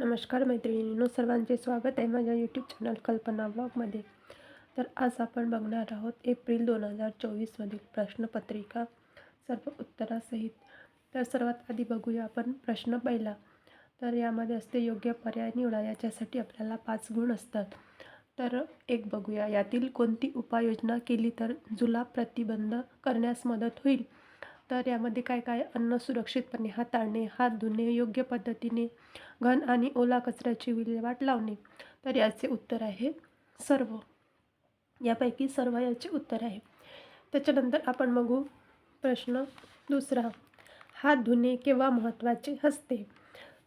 नमस्कार मैत्रिणींनो सर्वांचे स्वागत आहे माझ्या यूट्यूब चॅनल कल्पना ब्लॉगमध्ये तर आज आपण बघणार आहोत एप्रिल दोन हजार चोवीसमधील प्रश्नपत्रिका सर्व उत्तरासहित तर सर्वात आधी बघूया आपण प्रश्न पहिला. तर यामध्ये असते योग्य पर्याय निवडा याच्यासाठी आपल्याला पाच गुण असतात. तर एक बघूया यातील कोणती उपाययोजना केली तर जुलाब प्रतिबंध करण्यास मदत होईल? तर यामध्ये काय काय? अन्न सुरक्षितपणे हाताळणे हात धुणे योग्य पद्धतीने घन आणि ओला कचऱ्याची विल्हेवाट लावणे. तर याचे उत्तर आहे सर्व. यापैकी सर्व याचे उत्तर आहे. त्याच्यानंतर आपण बघू प्रश्न दुसरा. हात धुणे केव्हा महत्त्वाचे असते?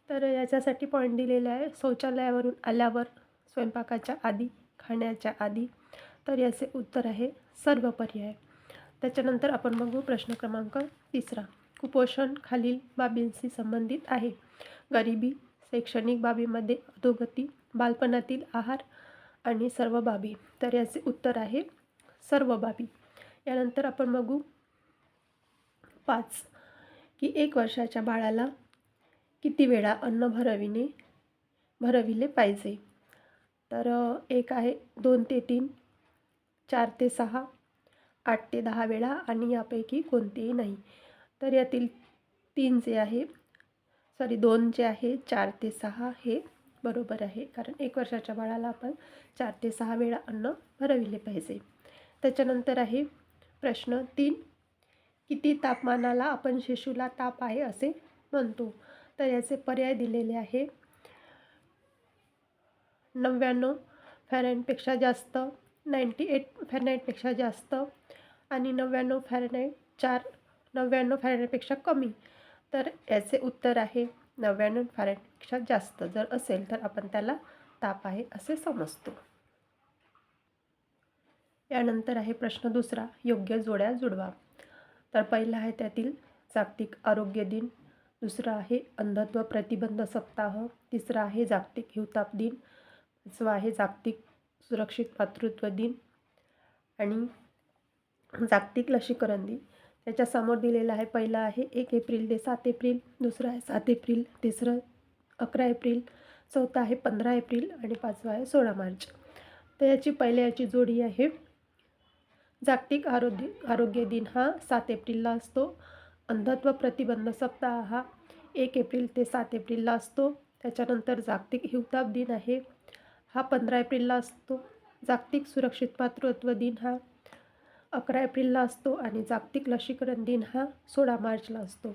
तर याच्यासाठी पॉईंट दिलेला आहे. शौचालयावरून आल्यावर स्वयंपाकाच्या आधी खाण्याच्या आधी. तर याचे उत्तर आहे सर्व पर्याय. त्याच्यानंतर आपण बघू प्रश्न क्रमांक तिसरा. कुपोषण खालील बाबींशी संबंधित आहे. गरिबी शैक्षणिक बाबीमध्ये अधोगती बालपणातील आहार आणि सर्व बाबी. तर याचे उत्तर आहे सर्व बाबी. यानंतर आपण बघू पाच. की एक वर्षाच्या बाळाला किती वेळा अन्न भरविणे भरविले पाहिजे? तर एक आहे दोन ते तीन चार ते सहा आठ ते दहा वेळा आणि यापैकी कोणतेही नाही. तर यातील तीन जे आहे सॉरी दोन जे आहे चार ते सहा हे बरोबर आहे. कारण एक वर्षाच्या बाळाला आपण चार ते सहा वेळा अन्न भरविले पाहिजे. त्याच्यानंतर आहे प्रश्न तीन किती तापमानाला आपण शिशूला ताप आहे असे म्हणतो. तर याचे पर्याय दिलेले आहे नव्याण्णव फॅरेनपेक्षा जास्त नाईंटी एट फॅरेनाईटपेक्षा जास्त आणि नव्याण्णव फॅरेनाईट चार नव्याण्णव फॅरेनाईटपेक्षा कमी. तर याचे उत्तर आहे नव्याण्णव फॅरेनाईटपेक्षा जास्त. जर असेल तर आपण त्याला ताप आहे असे समजतो. यानंतर आहे प्रश्न दुसरा योग्य जोड्या जुडवा. तर पहिला आहे त्यातील जागतिक आरोग्य दिन दुसरा आहे अंधत्व प्रतिबंध सप्ताह तिसरा आहे जागतिक हिवताप दिन पाचवा आहे जागतिक सुरक्षित मातृत्व दिन आणि जागतिक लसीकरण दिन त्याच्यासमोर दिलेला आहे पहिला आहे एक एप्रिल ते सात एप्रिल दुसरं आहे सात एप्रिल तिसरं अकरा एप्रिल चौथा आहे पंधरा एप्रिल आणि पाचवा आहे सोळा मार्च. तर याची पहिल्या याची जोडी आहे. जागतिक आरोग्य आरोग्य दिन हा सात एप्रिलला असतो. अंधत्व प्रतिबंध सप्ताह हा एक एप्रिल ते सात एप्रिलला असतो. त्याच्यानंतर जागतिक हिवताप दिन आहे. हा पंधरा एप्रिलला असतो. जागतिक सुरक्षित मातृत्व दिन हा अकरा एप्रिलला असतो आणि जागतिक लसीकरण दिन हा सोळा मार्चला असतो.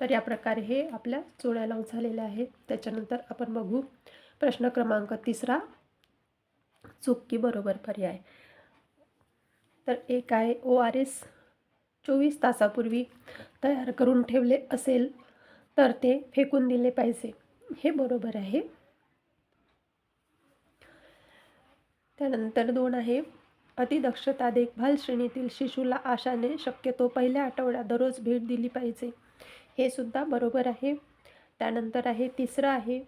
तर या प्रकारे हे आपल्या चोळ्या लावून झालेल्या आहे त्याच्यानंतर आपण बघू प्रश्न क्रमांक तिसरा. चूक की बरोबर पर्याय? तर एक आहे ओ आर एस चोवीस तासापूर्वी तयार करून ठेवले असेल तर ते फेकून दिले पाहिजे. हे बरोबर आहे. त्यानंतर दोन आहे अतिदक्षता देखभाल श्रेणीतील शिशूला आशाने शक्यतो पहिल्या आठवड्यात दररोज भेट दिली पाहिजे. हे सुद्धा बरोबर आहे. त्यानंतर आहे तिसरं आहे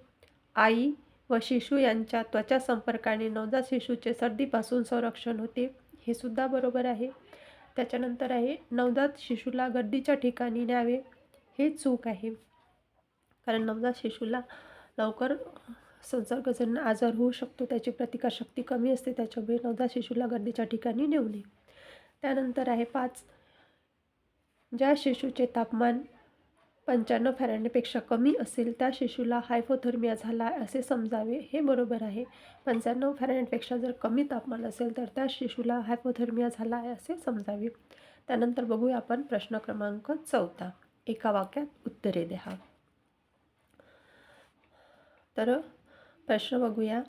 आई व शिशू यांच्या त्वचा संपर्काने नवजात शिशूचे सर्दीपासून संरक्षण होते. हे सुद्धा बरोबर आहे. त्याच्यानंतर आहे नवजात शिशूला गर्दीच्या ठिकाणी न्यावे. हे चूक आहे. कारण नवजात शिशूला लवकर संसर्गजन्य आजार होऊ शकतो त्याची प्रतिकारशक्ती कमी असते त्याच्यामुळे नवजात शिशूला गर्दीच्या ठिकाणी नेऊ नये त्यानंतर आहे पाच ज्या शिशूचे तापमान पंच्याण्णव फॅरेंडपेक्षा कमी असेल त्या शिशूला हायपोथर्मिया झाला असे समजावे हे बरोबर आहे. पंच्याण्णव फॅरेंडपेक्षा जर कमी तापमान असेल तर त्या शिशूला हायपोथर्मिया झाला आहे असे समजावे. त्यानंतर बघूया आपण प्रश्न क्रमांक चौथा. एका वाक्यात उत्तरे द्या. तर प्रश्न बघूया.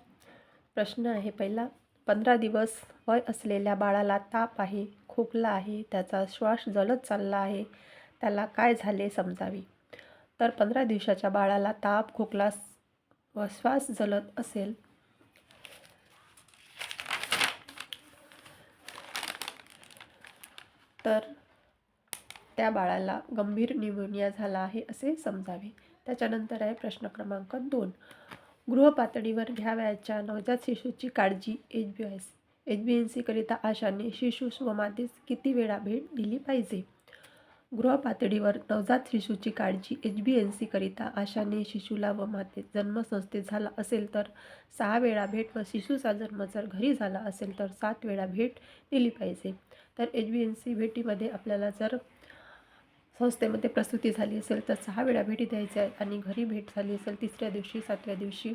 प्रश्न आहे पहिला पंधरा दिवस वय असलेल्या बाळाला ताप आहे खोकला आहे त्याचा श्वास जलद चालला आहे त्याला काय झाले समजावे? तर पंधरा दिवसाच्या बाळाला ताप खोकला व श्वास जलद असेल. तर त्या बाळाला गंभीर न्यूमोनिया झाला आहे असे समजावे. त्याच्यानंतर आहे प्रश्न क्रमांक दोन. गृहपातळीवर घ्यावयाच्या नवजात शिशूची काळजी H B S H B N सीकरिता आशाने शिशूस व मातेस किती वेळा भेट दिली पाहिजे? गृहपातळीवर नवजात शिशूची काळजी एच बी एन सीकरिता आशाने शिशूला व मातेत जन्मसंस्थेत झाला असेल तर सहा वेळा भेट व शिशूचा जन्म जर घरी झाला असेल तर सात वेळा भेट दिली पाहिजे. तर एच बी एन सी भेटीमध्ये आपल्याला जर संस्थेमध्ये प्रसूती झाली असेल तर सहा वेळा भेटी द्यायच्या आहेत आणि घरी भेट झाली असेल तिसऱ्या दिवशी सातव्या दिवशी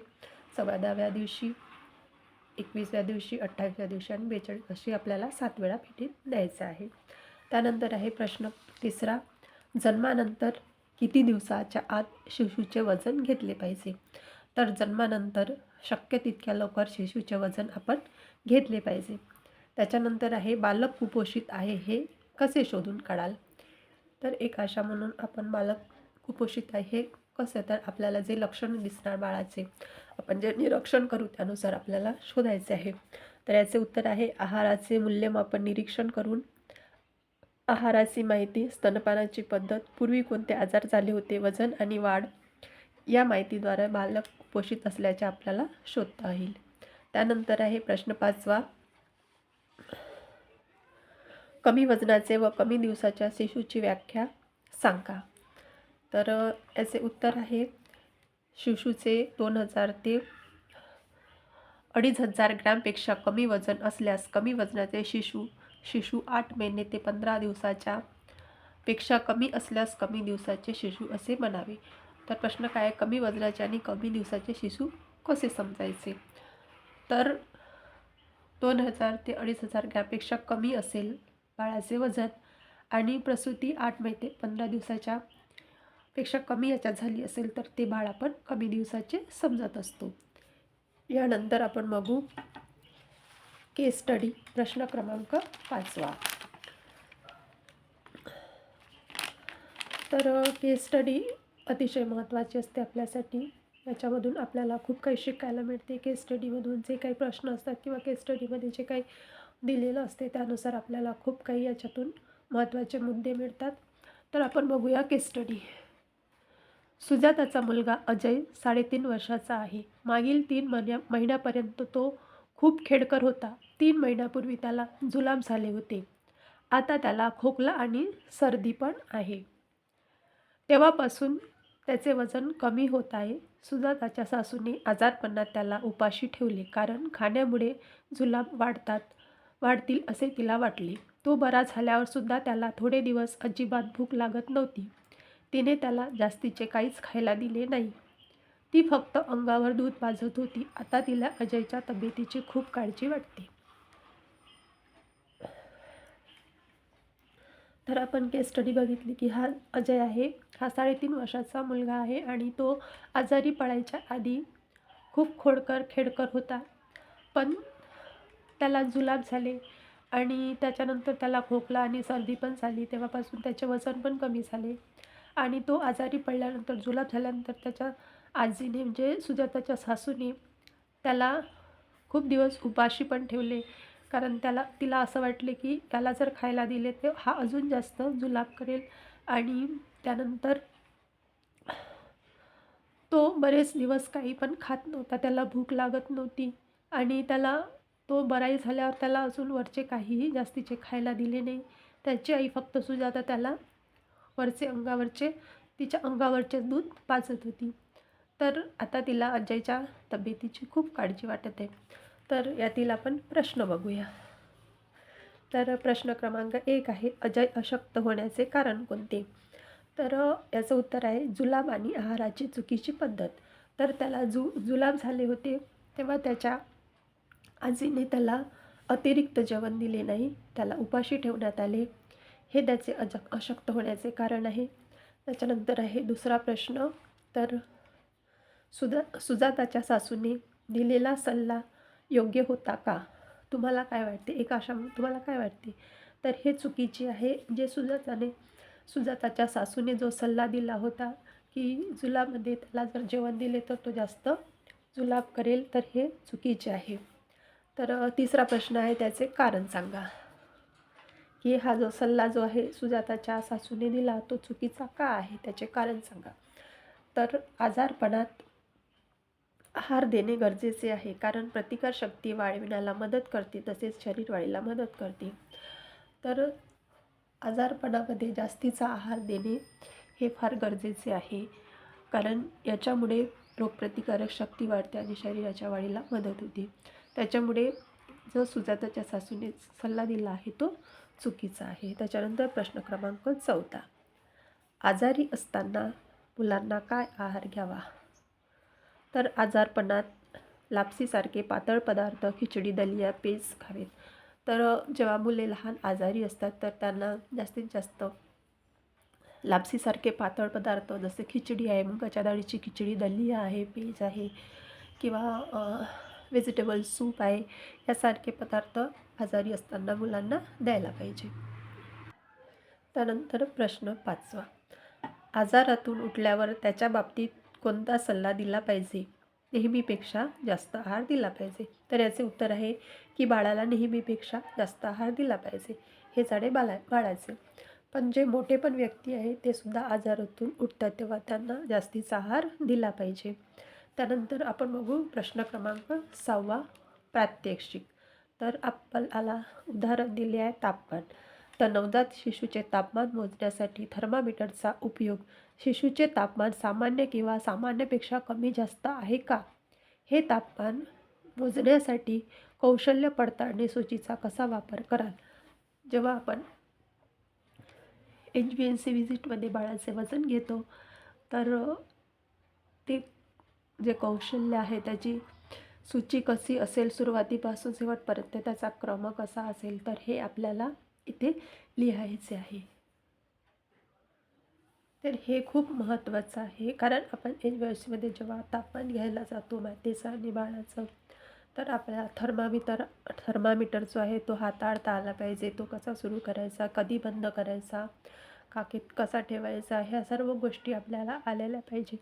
चौदाव्या दिवशी एकवीसव्या दिवशी अठ्ठावीसव्या दिवशी आणि बेचाळीस अशी आपल्याला सात वेळा भेटी द्यायचं आहे. त्यानंतर आहे प्रश्न तिसरा जन्मानंतर किती दिवसाच्या आत शिशूचे वजन घेतले पाहिजे? तर जन्मानंतर शक्य तितक्या लवकर शिशूचे वजन आपण घेतले पाहिजे. त्याच्यानंतर आहे बालक कुपोषित आहे हे कसे शोधून काढाल? तर एक आशा म्हणून आपण बालक कुपोषित आहे. हे कसं तर आपल्याला जे लक्षण दिसणार बाळाचे आपण जे निरीक्षण करू त्यानुसार आपल्याला शोधायचे आहे. तर याचे उत्तर आहे आहाराचे मूल्यमापन निरीक्षण करून आहाराची माहिती स्तनपानाची पद्धत पूर्वी कोणते आजार झाले होते वजन आणि वाढ या माहितीद्वारे बालक पोषित असल्याचे आपल्याला शोधता येईल. त्यानंतर आहे प्रश्न पाचवा कमी वजनाचे व कमी दिवसाच्या शिशूची व्याख्या सांगा. तर याचे उत्तर आहे शिशूचे दोन हजार ते अडीच हजार ग्रॅमपेक्षा कमी वजन असल्यास कमी वजनाचे शिशू शिशु आठ महिने ते पंधरा दिवसाच्या पेक्षा कमी असल्यास कमी दिवसाचे शिशू असे म्हणावे. तर प्रश्न काय कमी वजनाचे आणि कमी दिवसाचे शिशू कसे समजायचे? तर दोन हजार ते अडीच हजार ग्रॅमपेक्षा कमी असेल बाळाचे वजन आणि प्रसूती आठ महिने ते पंधरा दिवसाच्या पेक्षा कमी याच्यात झाली असेल तर ते बाळ आपण कमी दिवसाचे समजत असतो. यानंतर आपण बघू केस स्टडी प्रश्न क्रमांक पाचवा. तर केस स्टडी अतिशय महत्त्वाची असते आपल्यासाठी. याच्यामधून आपल्याला खूप काही शिकायला मिळते. केस स्टडीमधून जे काही प्रश्न असतात किंवा केस स्टडीमध्ये जे काही दिलेलं असते. त्यानुसार आपल्याला खूप काही याच्यातून महत्त्वाचे मुद्दे मिळतात. तर आपण बघूया केस स्टडी सुजाताचा मुलगा अजय साडेतीन वर्षाचा आहे. मागील तीन महिन्या महिन्यापर्यंत तो खूप खेडकर होता. तीन महिन्यापूर्वी त्याला जुलाब झाले होते. आता त्याला खोकला आणि सर्दी पण आहे. तेव्हापासून त्याचे वजन कमी होत आहे. सुजाताच्या सासूने आजारपणात त्याला उपाशी ठेवले. कारण खाण्यामुळे जुलाब वाढतात. वाढतील असे तिला वाटले. तो बरा झाल्यावरसुद्धा त्याला थोडे दिवस अजिबात भूक लागत नव्हती. तिने त्याला जास्तीचे काहीच खायला दिले नाही. ती फक्त अंगावर दूध पाजत होती. आता तिला अजयच्या तब्येतीची खूप काळजी वाटते. तर आपण केस स्टडी बघितली की हा अजय आहे. हा साडेतीन वर्षाचा मुलगा आहे आणि तो आजारी पडायच्या आधी खूप खोडकर खेडकर होता. पण त्याला जुलाब झाले आणि त्याच्यानंतर त्याला खोकला आणि सर्दी पण झाली. तेव्हापासून त्याचे वजन पण कमी झाले. आणि तो आजारी पडल्यानंतर जुलाब झाल्यानंतर त्याच्या आजीने म्हणजे सुजाताच्या सासूने त्याला खूप दिवस उपाशी पण ठेवले. कारण त्याला तिला असं वाटले की त्याला जर खायला दिले तर हा अजून जास्त जुलाब करेल. आणि त्यानंतर तो बरेच दिवस काही पण खात नव्हता. त्याला भूक लागत नव्हती. आणि त्याला तो बराई झाल्यावर त्याला अजून वरचे काहीही जास्तीचे खायला दिले नाही. त्याची आई फक्त सुजाता त्याला वरचे अंगावरचे तिच्या अंगावरचे दूध पाजत होती. तर आता तिला अजयच्या तब्येतीची खूप काळजी वाटत. आहे तर यातील आपण प्रश्न बघूया. तर प्रश्न क्रमांक एक आहे अजय अशक्त होण्याचे कारण कोणते? तर याचं उत्तर आहे जुलाब आणि आहाराची चुकीची पद्धत. तर त्याला जु जुलाब झाले होते तेव्हा त्याच्या आजीने त्याला अतिरिक्त जेवण दिले नाही त्याला उपाशी ठेवण्यात आले. हे त्याचे अज अशक्त होण्याचे कारण आहे. त्याच्यानंतर आहे दुसरा प्रश्न. तर सुजा सुजाताच्या सासूने दिलेला सल्ला योग्य होता का? तुम्हाला काय वाटते? एक आशा तुम्हाला काय वाटते? तर हे चुकीचे आहे. जे सुजाताने सुजाताच्या सासूने जो सल्ला दिला होता की जुलाबमध्ये त्याला जर जेवण दिले तर तो जास्त जुलाब करेल तर हे चुकीचे आहे. तर तिसरा प्रश्न आहे त्याचे कारण सांगा. की हा जो सल्ला जो आहे सुजाताच्या सासूने दिला तो चुकीचा का आहे? त्याचे कारण सांगा. तर आजारपणात आहार देणे गरजेचे आहे कारण प्रतिकारशक्ती वाढविण्याला मदत करते तसेच शरीर वाढीला मदत करते. तर आजारपणामध्ये जास्तीचा आहार देणे हे फार गरजेचे आहे कारण याच्यामुळे रोगप्रतिकारक शक्ती वाढते आणि शरीराच्या वाढीला मदत होते. त्याच्यामुळे जो सुजाताच्या सासूने सल्ला दिला आहे तो चुकीचा आहे. त्याच्यानंतर प्रश्न क्रमांक चौथा आजारी असताना मुलांना काय आहार घ्यावा? तर आजारपणात लापसीसारखे पातळ पदार्थ खिचडी दलिया पेज खावेत. तर जेव्हा मुले लहान आजारी असतात तर त्यांना जास्तीत जास्त लापसीसारखे पातळ पदार्थ जसे खिचडी आहे मुगाच्या डाळीची खिचडी दलिया आहे पेज आहे किंवा व्हेजिटेबल सूप आहे. यासारखे पदार्थ आजारी असताना मुलांना द्यायला पाहिजे. त्यानंतर प्रश्न पाचवा. आजारातून उठल्यावर त्याच्या बाबतीत कोणता सल्ला दिला पाहिजे? नेहमीपेक्षा जास्त आहार दिला पाहिजे. तर याचे उत्तर आहे की बाळाला नेहमीपेक्षा जास्त आहार दिला पाहिजे. हे झाडे बाळा बाळाचे. पण जे मोठे पण व्यक्ती आहे ते सुद्धा आजारातून उठतात तेव्हा त्यांना जास्तीचा आहार दिला पाहिजे. त्यानंतर आपण बघू प्रश्न क्रमांक सहावा प्रात्यक्षिक. तर आपल्याला उदाहरण दिले आहे तापमान. तर नवजात शिशूचे तापमान मोजण्यासाठी थर्मामीटरचा उपयोग. शिशूचे तापमान सामान्य किंवा सामान्यपेक्षा कमी जास्त आहे का? हे तापमान मोजण्यासाठी कौशल्य पडताळणी सूचीचा कसा वापर कराल? जेव्हा आपण एच बी एन सी व्हिजिटमध्ये बाळाचे वजन घेतो तर ते जे कौशल्य आहे त्याची सूची कशी असेल सुरुवातीपासून शेवटपर्यंत त्याचा क्रम कसा असेल तर हे आपल्याला इथे लिहायचे आहे. तर हे खूप महत्त्वाचं आहे कारण आपण एच बी जेव्हा तापमान घ्यायला जातो मातीचं आणि बाळाचं तर आपल्याला थर्मामीटर थर्मामीटर जो आहे तो हाताळता आला पाहिजे. तो कसा सुरू करायचा कधी बंद करायचा काकीत कसा ठेवायचा ह्या सर्व गोष्टी आपल्याला आलेल्या पाहिजे.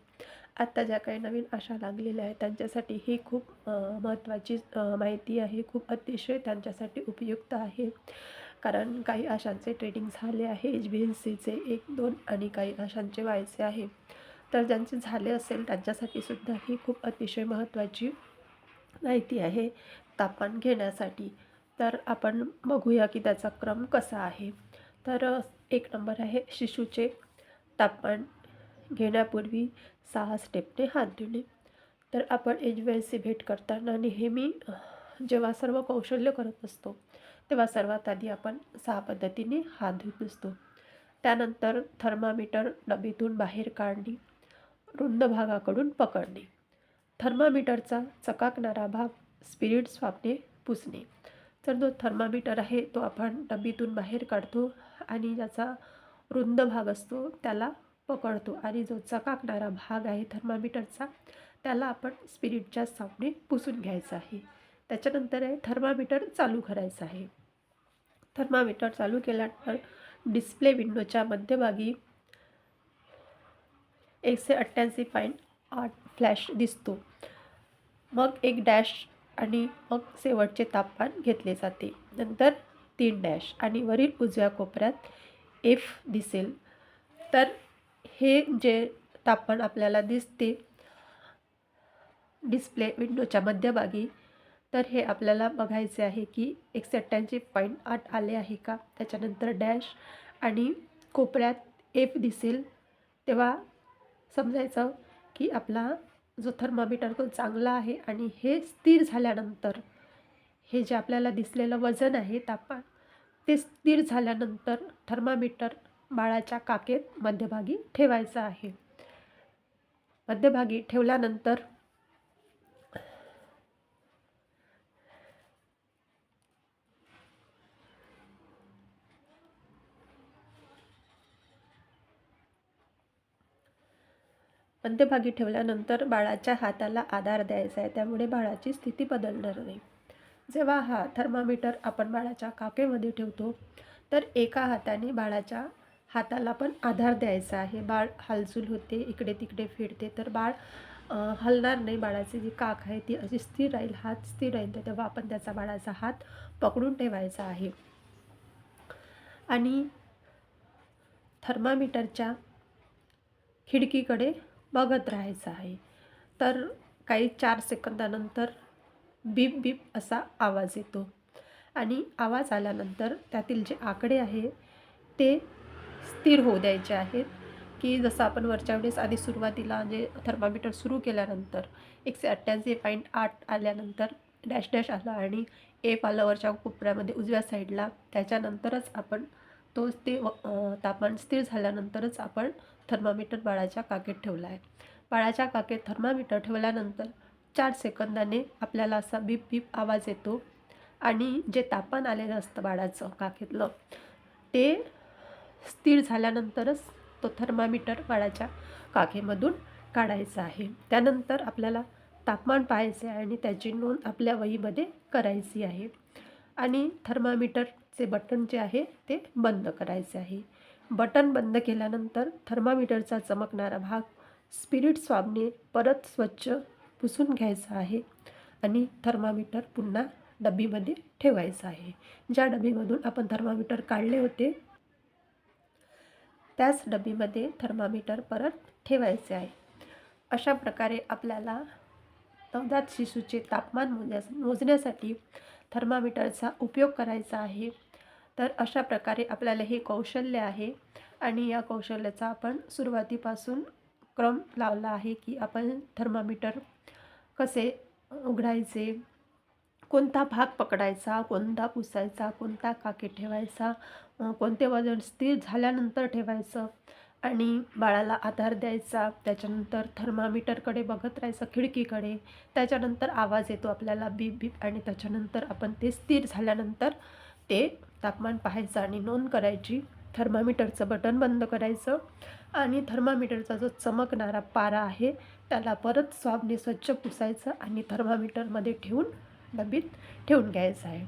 आत्ता ज्या काही नवीन आशा लागलेल्या आहेत त्यांच्यासाठी ही खूप महत्त्वाची माहिती आहे. खूप अतिशय त्यांच्यासाठी उपयुक्त आहे. कारण काही आशांचे ट्रेडिंग झाले आहे. एच बी एन सीचे एक दोन आणि काही आशांचे व्हायचे आहे. तर ज्यांचे झाले असेल त्यांच्यासाठी सुद्धा ही खूप अतिशय महत्त्वाची माहिती आहे. तापमान घेण्यासाठी. तर आपण बघूया की त्याचा क्रम कसा आहे. तर एक नंबर आहे. शिशूचे तापमान घेण्यापूर्वी सहा स्टेपने हात धुणे. तर आपण एच सी भेट करताना नेहमी जेव्हा सर्व कौशल्य करत असतो तेव्हा सर्वात आधी आपण सहा पद्धतीने हात धुत असतो. त्यानंतर थर्मामीटर डबीतून बाहेर काढणे रुंद भागाकडून पकडणे. थर्मामीटरचा चकाकणारा भाग स्पिरिट स्वापने पुसणे. तर जो थर्मामीटर आहे तो आपण डबीतून बाहेर काढतो. आणि ज्याचा रुंद भाग असतो त्याला पकडतो. आणि जो चकाकणारा भाग आहे थर्मामीटरचा त्याला आपण स्पिरिटच्या सावने पुसून घ्यायचा आहे. त्याच्यानंतर आहे थर्मामीटर चालू करायचं आहे. थर्मामीटर चालू केल्यानंतर डिस्प्ले विंडोच्या मध्यभागी एकशे अठ्ठ्याऐंशी पॉईंट आठ फ्लॅश दिसतो. मग एक डॅश आणि मग शेवटचे तापमान घेतले जाते. नंतर तीन डॅश आणि वरील उजव्या कोपऱ्यात एफ दिसेल. तर हे जे तापमान आपल्याला दिसते डिस्प्ले विंडोच्या मध्यभागी तर हे आपल्याला बघायचे आहे की एकशे अठ्ठ्याऐंशी पॉईंट आठ आले आहे का? त्याच्यानंतर डॅश आणि कोपऱ्यात एफ दिसेल. तेव्हा समजायचं की आपला जो थर्मामीटर तो चांगला आहे आणि हे स्थिर झाल्यानंतर हे जे आपल्याला दिसलेलं वजन आहे तापमान ते स्थिर झाल्यानंतर थर्मामीटर बाळाच्या काकेत मध्यभागी ठेवायचं आहे. मध्यभागी ठेवल्यानंतर मध्यभागी ठेवल्यानंतर बाळाच्या हाताला आधार द्यायचा आहे. त्यामुळे बाळाची स्थिती बदलणार नाही. जेव्हा हा थर्मामीटर आपण बाळाच्या काकेमध्ये ठेवतो तर एका हाताने बाळाच्या हाताला पण आधार द्यायचा आहे. बाळ हालचूल होते इकडे तिकडे फिरते तर बाळ हलणार नाही. बाळाची जी काक आहे ती अशी स्थिर राहील हात स्थिर राहील तर तेव्हा आपण त्याचा बाळाचा हात पकडून ठेवायचा आहे. आणि थर्मामीटरच्या खिडकीकडे बघत राहायचं आहे. तर काही चार सेकंदानंतर बीप बीप असा आवाज येतो. आणि आवाज आल्यानंतर त्यातील जे आकडे आहे ते स्थिर होऊ द्यायचे आहेत. की जसं आपण वरच्या वेळेस आधी सुरुवातीला म्हणजे थर्मामीटर सुरू केल्यानंतर एकशे अठ्ठ्याऐंशी पॉईंट आठ आल्यानंतर डॅश डॅश आला आणि एफ आलं वरच्या कोपऱ्यामध्ये उजव्या साईडला त्याच्यानंतरच आपण तो ते व तापमान स्थिर झाल्यानंतरच आपण थर्मामीटर बाळाच्या काकेत ठेवला आहे. बाळाच्या काकेत थर्मामीटर ठेवल्यानंतर चार सेकंदाने आपल्याला असा बीप बीप आवाज येतो आणि जे तापमान आलेलं असतं बाळाचं काखेतलं ते स्थिर झाल्यानंतरच तो थर्मामीटर बाळाच्या काखेमधून काढायचा आहे. त्यानंतर आपल्याला तापमान पाहायचे आहे आणि त्याची नोंद आपल्या वहीमध्ये करायची आहे आणि थर्मामीटरचे बटन जे आहे ते बंद करायचे आहे. बटन बंद केल्यानंतर थर्मामीटरचा चमकणारा भाग स्पिरिट स्वाबने परत स्वच्छ पुसून घ्यायचं आहे आणि थर्मामीटर पुन्हा डबीमध्ये ठेवायचं आहे. ज्या डबीमधून आपण थर्मामीटर काढले होते त्याच डबीमध्ये थर्मामीटर परत ठेवायचे आहे. अशा प्रकारे आपल्याला नवजात शिशूचे तापमान मोजण्या मोजण्यासाठी थर्मामीटरचा उपयोग करायचा आहे. तर अशा प्रकारे आपल्याला हे कौशल्य आहे आणि या कौशल्याचा आपण सुरुवातीपासून क्रम लावला आहे की आपण थर्मामीटर कसे उघडायचे? कोणता भाग पकडायचा? कोणता पुसायचा? कोणता काके ठेवायचा? कोणते वजन स्थिर झाल्यानंतर ठेवायचं? आणि बाळाला आधार द्यायचा. त्याच्यानंतर थर्मामीटरकडे बघत राहायचं खिडकीकडे. त्याच्यानंतर आवाज येतो आपल्याला बीप बीप आणि त्याच्यानंतर आपण ते स्थिर झाल्यानंतर ते तापमान पाहायचं आणि नोंद करायची. थर्मामीटरचं बटन बंद करायचं आणि थर्मामीटरचा जो चमकणारा पारा आहे त्याला परत स्वाबने स्वच्छ पुसायचं आणि थर्मामीटरमध्ये ठेवून डबीत ठेवून घ्यायचं आहे.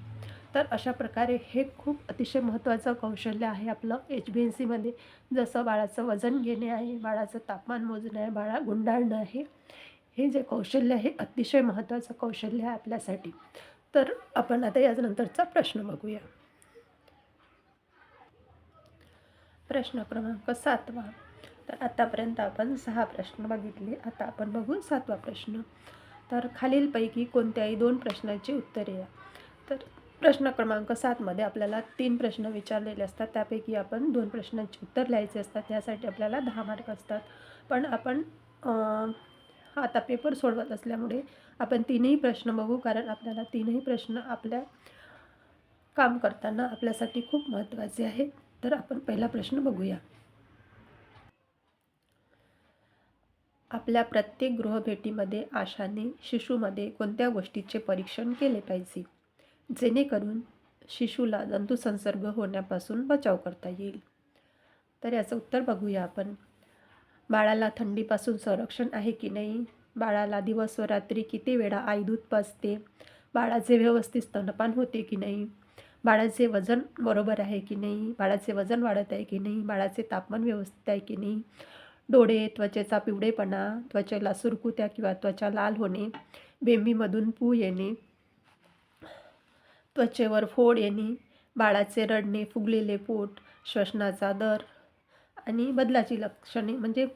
तर अशा प्रकारे हे खूप अतिशय महत्त्वाचं कौशल्य आहे आपलं एच बी एन सीमध्ये. जसं बाळाचं वजन घेणे आहे बाळाचं तापमान मोजणं आहे बाळा गुंडाळणं आहे हे जे कौशल्य आहे अतिशय महत्त्वाचं कौशल्य आहे आपल्यासाठी. तर आपण आता यानंतरचा प्रश्न बघूया. प्रश्न क्रमांक सातवा. तर आतापर्यंत आपण सहा प्रश्न बघितले. आता आपण बघू सातवा प्रश्न. तर खालीलपैकी कोणत्याही दोन प्रश्नाची उत्तरे या. तर प्रश्न क्रमांक सातमध्ये आपल्याला तीन प्रश्न विचारलेले असतात. त्यापैकी आपण दोन प्रश्नांची उत्तर लिहायचे असतात. त्यासाठी आपल्याला दहा मार्क असतात. पण आपण आता पेपर सोडवत असल्यामुळे आपण तीनही प्रश्न बघू कारण आपल्याला तीनही प्रश्न आपल्या काम करताना आपल्यासाठी खूप महत्त्वाचे आहे. तर आपण पहिला प्रश्न बघूया. आपल्या प्रत्येक गृहभेटीमध्ये आशाने शिशूमध्ये कोणत्या गोष्टीचे परीक्षण केले पाहिजे? जेणेकरून शिशूला जंतुसंसर्ग होण्यापासून बचाव करता येईल. तर याचं उत्तर बघूया आपण. बाळाला थंडीपासून संरक्षण आहे की नाही? बाळाला दिवस व रात्री किती वेळा आई दूध पाजते? बाळाचे व्यवस्थित स्तनपान होते की नाही? बाळाचे वजन बरोबर आहे की नाही? बाळाचे वजन वाढत आहे की नाही? बाळाचे तापमान व्यवस्थित आहे की नाही? डोळे त्वचेचा पिवळेपणा त्वचेला सुरकुत्या किंवा त्वचा लाल होणे बेंबीमधून पू येणे त्वचेवर फोड येणे बाळाचे रडणे फुगलेले पोट श्वसनाचा दर आणि बदलाची लक्षणे म्हणजे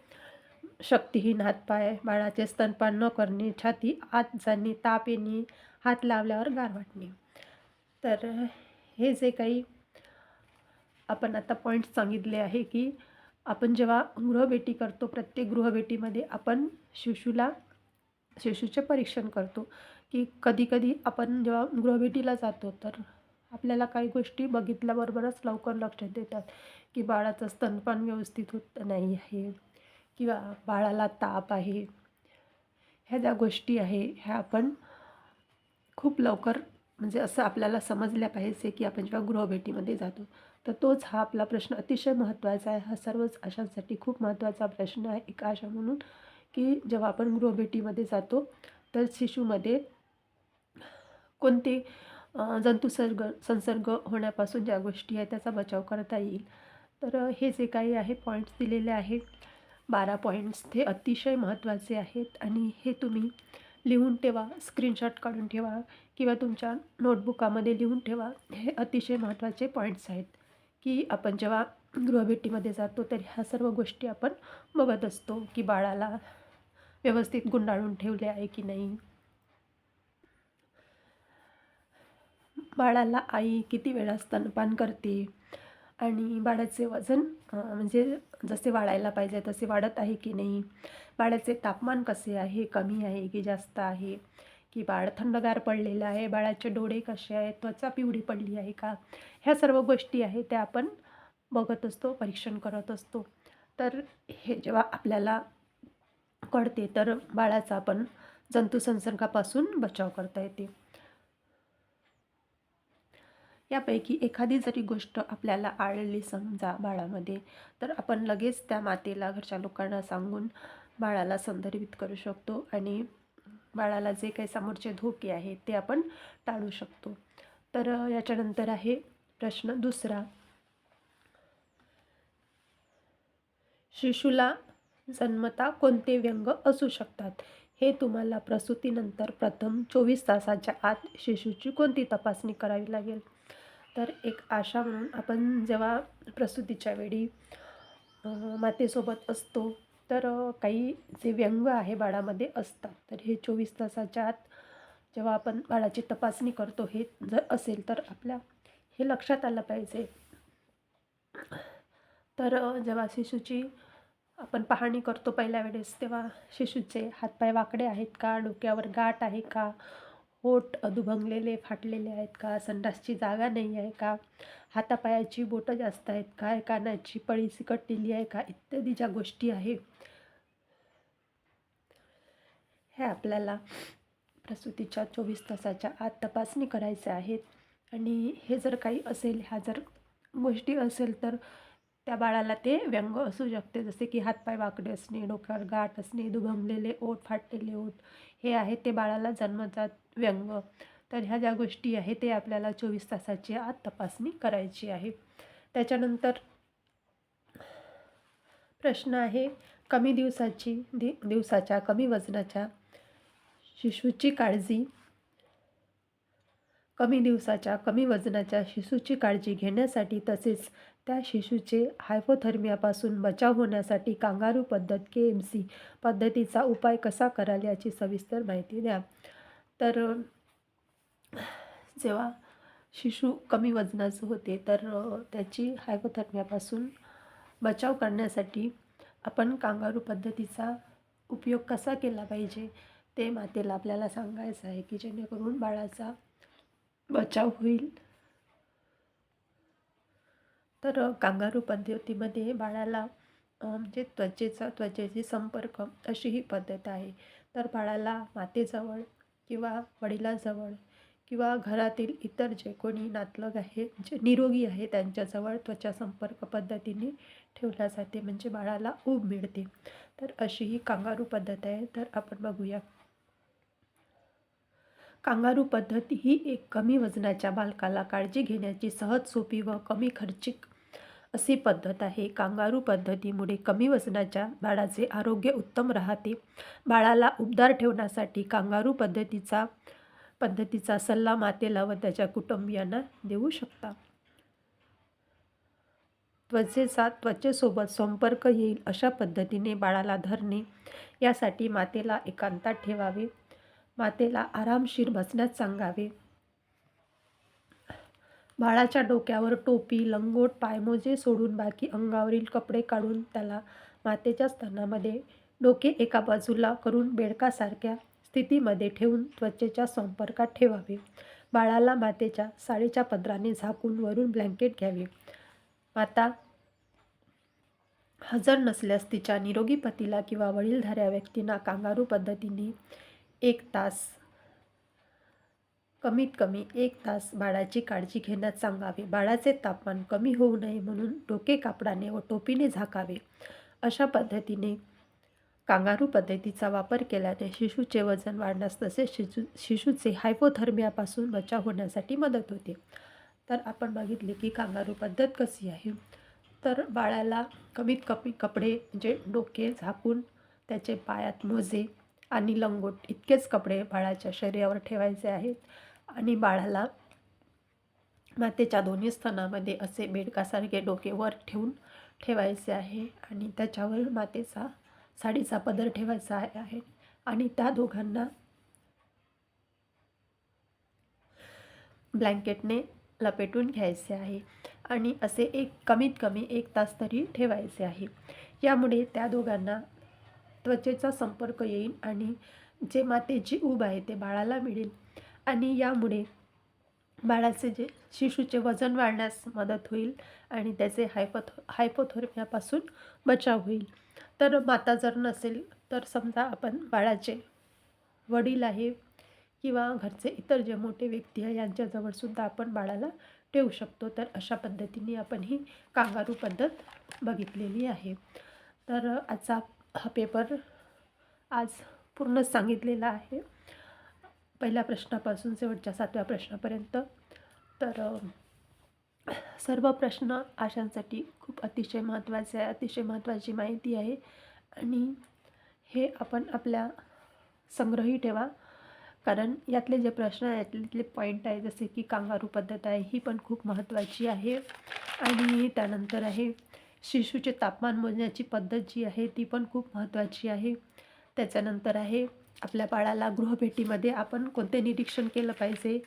शक्तिहीन हातपाय बाळाचे स्तनपान न करणे छाती आत जाणे ताप येणे हात लावल्यावर गार वाटणे. तर हे जे काही आपण आता पॉईंट्स सांगितले आहे की आपण जेव्हा गृहभेटी करतो प्रत्येक गृहभेटीमध्ये आपण शिशूला शिशूचे परीक्षण करतो की कधीकधी आपण जेव्हा गृहभेटीला जातो तर आपल्याला काही गोष्टी बघितल्याबरोबरच लवकर लक्षात येतात की बाळाचं स्तनपान व्यवस्थित होत नाही आहे किंवा बाळाला ताप आहे. ह्या ज्या गोष्टी आहे ह्या आपण खूप लवकर म्हणजे असं आपल्याला समजल्या पाहिजे की आपण जेव्हा गृहभेटीमध्ये जातो तर तोच हा आपला प्रश्न अतिशय महत्त्वाचा आहे. हा सर्वच आशांसाठी खूप महत्त्वाचा प्रश्न आहे. एक आशा म्हणून की जेव्हा आपण गृहभेटीमध्ये जातो तर शिशूमध्ये कोणते जंतुसर्ग संसर्ग होण्यापासून ज्या गोष्टी आहेत त्याचा बचाव करता येईल. तर हे जे काही आहे पॉईंट्स दिलेले आहेत. बारा पॉईंट्स ते अतिशय महत्त्वाचे आहेत. आणि हे तुम्ही लिहून ठेवा स्क्रीनशॉट काढून ठेवा किंवा तुमच्या नोटबुकामध्ये लिहून ठेवा. हे अतिशय महत्त्वाचे पॉईंट्स आहेत की आपण जेव्हा गृहभेटीमध्ये जातो तर ह्या सर्व गोष्टी आपण बघत असतो की बाळाला व्यवस्थित गुंडाळून ठेवले आहे की नाही. बाळाला आई किती वेळा स्तनपान करते? आणि बाळाचे वजन म्हणजे जसे वाढायला पाहिजे तसे वाढत आहे की नाही? बाळाचे तापमान कसे आहे कमी आहे की जास्त आहे? की बाळ थंडगार पडलेलं आहे? बाळाचे डोळे कसे आहेत? त्वचा पिवळी पडली आहे का? ह्या सर्व गोष्टी आहेत त्या आपण बघत असतो परीक्षण करत असतो. तर हे जेव्हा आपल्याला कळते तर बाळाचा आपण जंतुसंसर्गापासून बचाव करता येते. यापैकी एखादी जरी गोष्ट आपल्याला आढळली समजा बाळामध्ये तर आपण लगेच त्या मातेला घरच्या लोकांना सांगून बाळाला संदर्भित करू शकतो आणि बाळाला जे काही समोरचे धोके आहेत ते आपण टाळू शकतो. तर याच्यानंतर आहे प्रश्न दुसरा. शिशूला जन्मता कोणते व्यंग असू शकतात? हे तुम्हाला प्रसूतीनंतर प्रथम चोवीस तासाच्या आत शिशूची कोणती तपासणी करावी लागेल? तर एक आशा म्हणून आपण जेव्हा प्रसूतीच्या वेळी मातेसोबत असतो तर काही जे व्यंग आहे बाळामध्ये असतात. तर हे चोवीस तासाच्या आत जेव्हा आपण बाळाची तपासणी करतो हे जर असेल तर आपल्या हे लक्षात आलं पाहिजे. तर जेव्हा शिशूची आपण पाहणी करतो पहिल्या वेळेस तेव्हा शिशूचे हातपाय वाकडे आहेत का? डोक्यावर गाठ आहे का? होठ दुभंगलेले फाटलेले आहेत का? संडासची जागा नाही आहे का? हातापायाची बोटं जास्त आहेत का? कानाची पळी सिकटलेली आहे का? इत्यादी ज्या गोष्टी आहे. हे आपल्याला प्रसूतीच्या चोवीस तासाच्या आत तपासणी करायचे आहेत. आणि हे जर काही असेल ह्या जर गोष्टी असेल तर त्या बाळाला ते व्यंग असू शकते. जसे की हातपाय वाकडे असणे डोक्यावर गाठ असणे दुभंगलेले ओठ फाटलेले ओठ हे आहे ते बाळाला जन्मजात व्यंग. तर ह्या ज्या गोष्टी आहे ते आपल्याला चोवीस तासाची आत तपासणी करायची आहे. त्याच्यानंतर प्रश्न आहे कमी दिवसाची दि दिवसाच्या कमी वजनाच्या शिशूची काळजी. कमी दिवसाच्या कमी वजनाच्या शिशूची काळजी घेण्यासाठी तसेच त्या शिशूचे हायपोथर्मियापासून बचाव होण्यासाठी कांगारू पद्धत के एम सी पद्धतीचा उपाय कसा कराल याची सविस्तर माहिती द्या. तर जेव्हा शिशू कमी वजनाचं होते तर त्याची हायपोथर्मियापासून बचाव करण्यासाठी आपण कांगारू पद्धतीचा उपयोग कसा केला पाहिजे ते मातेला आपल्याला सांगायचं आहे की जेणेकरून बाळाचा बचाव होईल. तर कांगारू पद्धतीमध्ये बाळाला म्हणजे त्वचेचा त्वचेची संपर्क अशी ही पद्धत आहे. तर बाळाला मातेजवळ किंवा वडिलाजवळ किंवा घरातील इतर जे कोणी नातलग आहे जे निरोगी आहे त्यांच्याजवळ त्वचा संपर्क पद्धतीने ठेवल्या जाते म्हणजे बाळाला ऊब मिळते. तर अशी ही कांगारू पद्धत आहे. तर आपण बघूया. कांगारू पद्धत ही एक कमी वजनाच्या बालकाला काळजी घेण्याची सहज सोपी व कमी खर्चिक अशी पद्धत आहे. कांगारू पद्धतीमुळे कमी वजनाच्या बाळाचे आरोग्य उत्तम राहते. बाळाला उबदार ठेवण्यासाठी कांगारू पद्धतीचा पद्धतीचा सल्ला मातेला व त्याच्या कुटुंबियांना देऊ शकता. त्वचेचा त्वचेसोबत संपर्क येईल अशा पद्धतीने बाळाला धरणे. यासाठी मातेला एकांतात ठेवावे. मातेला आरामशीर बसण्यास सांगावे. बाळाच्या डोक्यावर टोपी लंगोट पायमोजे सोडून बाकी अंगावरील कपडे काढून त्याला मातेच्या स्तनामध्ये डोके एका बाजूला करून बेडकासारख्या स्थितीमध्ये ठेवून त्वचेच्या संपर्कात ठेवावे. बाळाला मातेच्या साडीच्या पदराने झाकून वरून ब्लँकेट घ्यावे. माता हजर नसल्यास तिच्या निरोगी पतीला किंवा वडीलधाऱ्या व्यक्तींना कांगारू पद्धतीने एक तास कमीत कमी एक तास बाळाची काळजी घेण्यास सांगावे. बाळाचे तापमान कमी होऊ नये म्हणून डोके कापडाने व टोपीने झाकावे. अशा पद्धतीने कांगारू पद्धतीचा वापर केल्याने शिशूचे वजन वाढण्यास तसेच शिशू शिशूचे हायपोथर्मियापासून बचाव होण्यासाठी मदत होते. तर आपण बघितले की कांगारू पद्धत कशी आहे? तर बाळाला कमीत कमी कपडे म्हणजे डोके झाकून त्याचे पायात मोजे आणि लंगोट इतकेच कपडे बाळाच्या शरीरावर ठेवायचे आहेत. आणि बाळाला मातेच्या दोन्ही स्तनामध्ये असे बेडकासारखे डोके वर ठेवून ठेवायचे आहे आणि त्याच्यावर मातेचा साडीचा पदर ठेवायचा आहे आणि त्या दोघांना ब्लँकेटने लपेटून घ्यायचे आहे आणि असे एक कमीत कमी एक तास तरी ठेवायचे आहे. यामुळे त्या दोघांना त्वचेचा संपर्क येईल आणि जे मातेची ऊब आहे ते बाळाला मिळेल. आणि यामुळे बाळाचे जे शिशूचे वजन वाढण्यास मदत होईल आणि त्याचे हायपथो हायपोथोरमियापासून बचाव होईल. तर माता जर नसेल तर समजा आपण बाळाचे वडील आहे किंवा घरचे इतर जे मोठे व्यक्ती आहे यांच्याजवळसुद्धा आपण बाळाला ठेवू शकतो. तर अशा पद्धतीने आपण ही कांगारू पद्धत बघितलेली आहे. तर आजचा हा पेपर आज पूर्ण सांगितलेला आहे. पहिल्या प्रश्नापासून शेवटच्या सातव्या प्रश्नापर्यंत. तर सर्व प्रश्न आशांसाठी खूप अतिशय महत्त्वाचे आहे अतिशय महत्त्वाची माहिती आहे. आणि हे आपण आपल्या संग्रही ठेवा. कारण यातले जे प्रश्न आहेत यातले पॉईंट आहे जसे की कांगारू पद्धत आहे ही पण खूप महत्त्वाची आहे. आणि त्यानंतर आहे शिशूचे तापमान मोजण्याची पद्धत जी आहे ती पण खूप महत्त्वाची आहे. त्याच्यानंतर आहे आपल्या बाळाला गृहभेटीमध्ये आपण कोणते निरीक्षण केलं पाहिजे?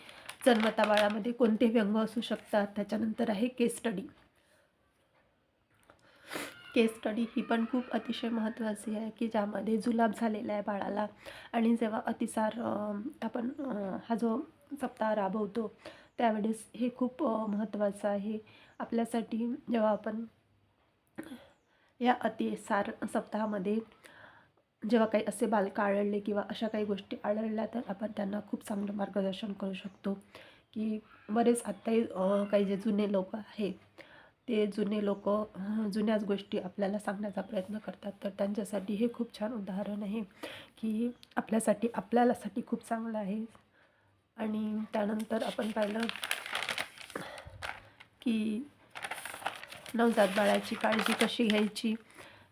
जन्मता बाळामध्ये कोणते व्यंग असू शकतात? त्याच्यानंतर आहे केस स्टडी केस स्टडी ही पण खूप अतिशय महत्त्वाची आहे की ज्यामध्ये जुलाब झालेला आहे बाळाला. आणि जेव्हा अतिसार आपण हा जो सप्ताह राबवतो त्यावेळेस हे खूप महत्त्वाचं आहे. आपल्यासाठी जेव्हा आपण या अतिसार सप्ताहामध्ये जेव्हा काही असे बालकं आढळले किंवा अशा काही गोष्टी आढळल्या तर आपण त्यांना खूप चांगलं मार्गदर्शन करू शकतो. की बरेच आत्ताही काही जे जुने लोक आहेत ते जुने लोक जुन्याच गोष्टी आपल्याला सांगण्याचा प्रयत्न करतात. तर त्यांच्यासाठी हे खूप छान उदाहरण आहे की आपल्यासाठी आपल्यालासाठी खूप चांगलं आहे. आणि त्यानंतर आपण पाहिलं की नवजात बाळाची काळजी कशी घ्यायची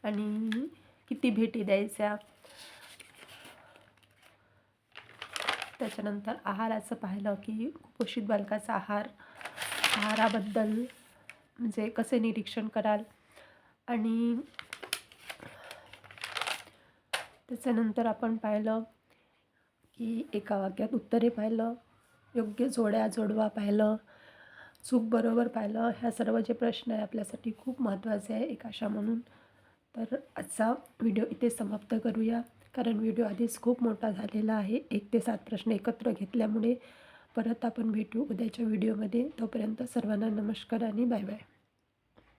आणि किती भेटी द्यायच्या? त्याच्यानंतर आहाराचं पाहिलं की कुपोषित बालकाचा आहार आहाराबद्दल म्हणजे कसे निरीक्षण कराल? आणि त्याच्यानंतर आपण पाहिलं की एका वाक्यात उत्तरे पाहिलं योग्य जोड्या जोडवा पाहिलं चूक बरोबर पाहिलं. ह्या सर्व जे प्रश्न आहे आपल्यासाठी खूप महत्त्वाचे आहे एक आशा म्हणून. तर आजचा व्हिडिओ इथे समाप्त करूया. कारण व्हिडिओ आधीच खूप मोठा झालेला आहे. एक ते सात प्रश्न एकत्र घेतल्यामुळे परत आपण भेटू उद्याच्या व्हिडिओमध्ये. तोपर्यंत सर्वांना नमस्कार आणि बाय बाय.